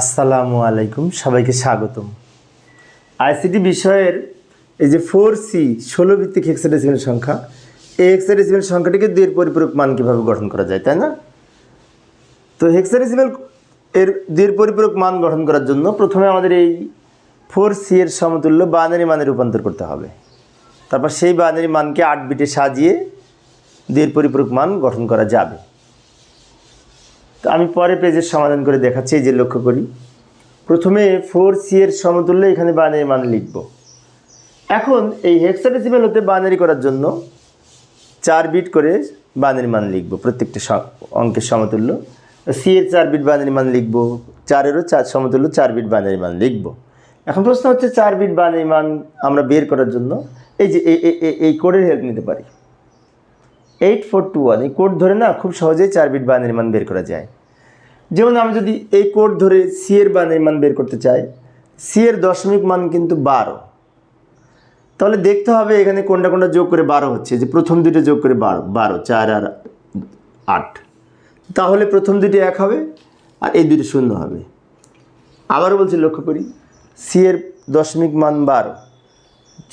আসসালামু আলাইকুম, সবাইকে স্বাগতম। আইসিটি বিষয়ের এই যে ফোর সি, ষোলো ভিত্তিক হেক্সাডেসিমেল সংখ্যা, এই হেক্সাডেসিমেল সংখ্যাটিকে দুইয়ের পরিপূরক মান কীভাবে গঠন করা যায়, তাই না? তো হেক্সাডেসিমেল এর দুইয়ের পরিপূরক মান গঠন করার জন্য প্রথমে আমাদের এই ফোর সি এর সমতুল্য বাইনারি মানে রূপান্তর করতে হবে। তারপর সেই বাইনারি মানকে আট বিটে সাজিয়ে দুইয়ের পরিপূরক মান গঠন করা যাবে। তো আমি পরে পেজের সমাধান করে দেখাচ্ছি, এই যে লক্ষ্য করি। প্রথমে ফোর সি এর সমতুল্য এখানে বানের মান লিখব। এখন এই হেক্সাডেসিমেল হতে বানারি করার জন্য চার বিট করে বাইনারি মান লিখব, প্রত্যেকটা অঙ্কের সমতুল্য। সি এর চার বিট বাইনারি মান লিখব, চারেরও চার সমতুল্য চার বিট বাইনারি মান লিখব। এখন প্রশ্ন হচ্ছে, চার বিট বাইনারি মান আমরা বের করার জন্য এই যে এই কোডের হেল্প নিতে পারি। এইট ফোর টু ওয়ান, এই কোড ধরে না খুব সহজেই চার বিট বাইনারি মান বের করা যায়। যেমন আমি যদি এই কোড ধরে সি এর বাইনারি মান বের করতে চাই, সি এর দশমিক মান কিন্তু বারো। তাহলে দেখতে হবে এখানে কোনটা কোনটা যোগ করে বারো হচ্ছে, যে প্রথম দুটো যোগ করে বারো বারো, চার আর আট। তাহলে প্রথম দুটি এক হবে আর এই দুটি শূন্য হবে। আবারও বলছি, লক্ষ্য করি, সি এর দশমিক মান বারো।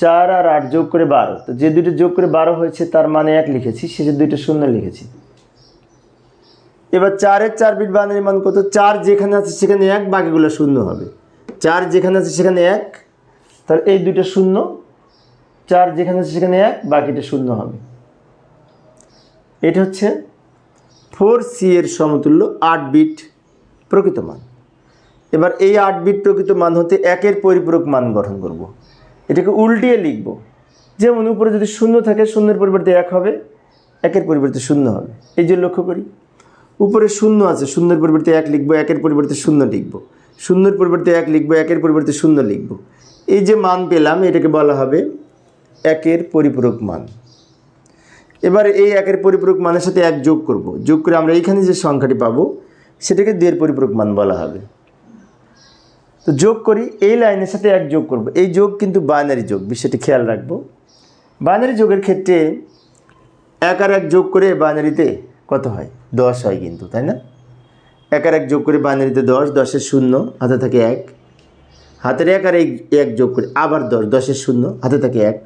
চার আর আট যোগ করে বারো। তো যে দুটো যোগ করে বারো হয়েছে, তার মানে এক লিখেছি যে দুইটা শূন্য লিখেছি। এবার চারের চার বিট বানানোর মান কত? চার যেখানে আছে সেখানে এক, বাকিগুলো শূন্য হবে। চার যেখানে আছে সেখানে এক, তাহলে এই দুইটা শূন্য। চার যেখানে আছে সেখানে এক, বাকিটা শূন্য হবে। এটা হচ্ছে ফোর সি এর সমতুল্য আট বিট প্রকৃত মান। এবার এই আট বিট প্রকৃত মান হতে একের পরিপূরক মান গঠন করব। এটাকে উল্টিয়ে লিখব। যেমন উপরে যদি শূন্য থাকে, শূন্যের পরিবর্তে এক হবে, একের পরিবর্তে শূন্য হবে। এই যে লক্ষ্য করি, উপরে শূন্য আছে, শূন্যের পরিবর্তে এক লিখব, একের পরিবর্তে শূন্য লিখব। শূন্যের পরিবর্তে এক লিখব, একের পরিবর্তে শূন্য লিখব। এই যে মান পেলাম, এটাকে বলা হবে একের পরিপূরক মান। এবার এই একের পরিপূরক মানের সাথে এক যোগ করব। যোগ করে আমরা এইখানে যে সংখ্যাটি পাবো, সেটাকে দুইয়ের পরিপূরক মান বলা হবে। তো যোগ করি, এই লাইনের সাথে এক যোগ করব। এই যোগ কিন্তু বাইনারি যোগ, বিষয়টি খেয়াল রাখব। বাইনারি যোগের ক্ষেত্রে এক আর এক যোগ করে বাইনারিতে কত হয়? দশ হয় কিন্তু, তাই না? এক আর এক যোগ করে বাইনারিতে দশ, দশের শূন্য, হাতে থাকে এক। হাতের এক আর এক যোগ করে আবার দশ, দশের শূন্য, হাতে থাকে এক।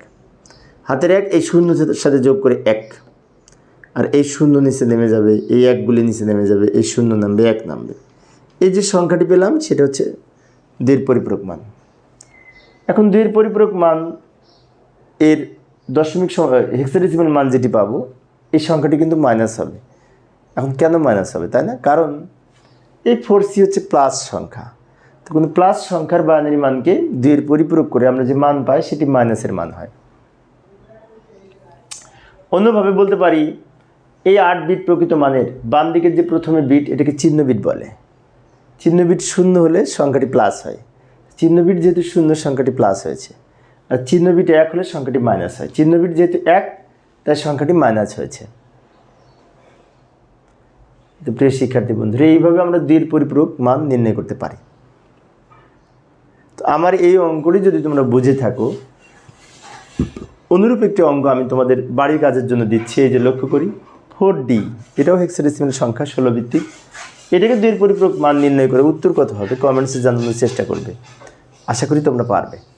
হাতের এক, এই শূন্য সাথে যোগ করে এক। আর এই শূন্য নিচে নেমে যাবে, এই একগুলি নিচে নেমে যাবে, এই শূন্য নামবে, এক নামবে। এই যে সংখ্যাটি পেলাম, সেটা হচ্ছে দুইয়ের পরিপূরক মান। এখন দুইয়ের পরিপূরক মান এর দশমিক হেক্সাডেসিমাল মান যেটি পাবো, এই সংখ্যাটি কিন্তু মাইনাস হবে। এখন কেন মাইনাস হবে, তাই না? কারণ এই ফোর সি হচ্ছে প্লাস সংখ্যা। তো কোনো প্লাস সংখ্যার বাইনারি মানকে দুইয়ের পরিপূরক করে আমরা যে মান পাই, সেটি মাইনাসের মান হয়। অন্যভাবে বলতে পারি, এই আট বিট প্রকৃত মানের বাম দিকের যে প্রথমে বিট এটাকে চিহ্ন বিট বলে। চিহ্ন বিট শূন্য হলে সংখ্যাটি প্লাস হয়। চিহ্ন বিট যেহেতু শূন্য, সংখ্যাটি প্লাস হয়েছে। আর চিহ্ন বিট এক হলে সংখ্যাটি মাইনাস হয়। চিহ্ন বিট যেহেতু এক, তাই সংখ্যাটি মাইনাস হয়েছে। তো প্রিয় শিক্ষার্থী বন্ধুরা, এইভাবে আমরা দুইয়ের পরিপূরক মান নির্ণয় করতে পারি। তো আমার এই অঙ্কটি যদি তোমরা বুঝে থাকো, অনুরূপ একটি অঙ্ক আমি তোমাদের বাড়ির কাজের জন্য দিচ্ছি, এই যে লক্ষ্য করি ফোর ডি এটাও হেক্সাডেসিমাল সংখ্যা ষোলো ভিত্তিক। এটাকে দুইয়ের পরিপূরক মান নির্ণয় করে উত্তর কত হবে? কমেন্টসে জানানোর চেষ্টা করবে। আশা করি তোমরা পারবে।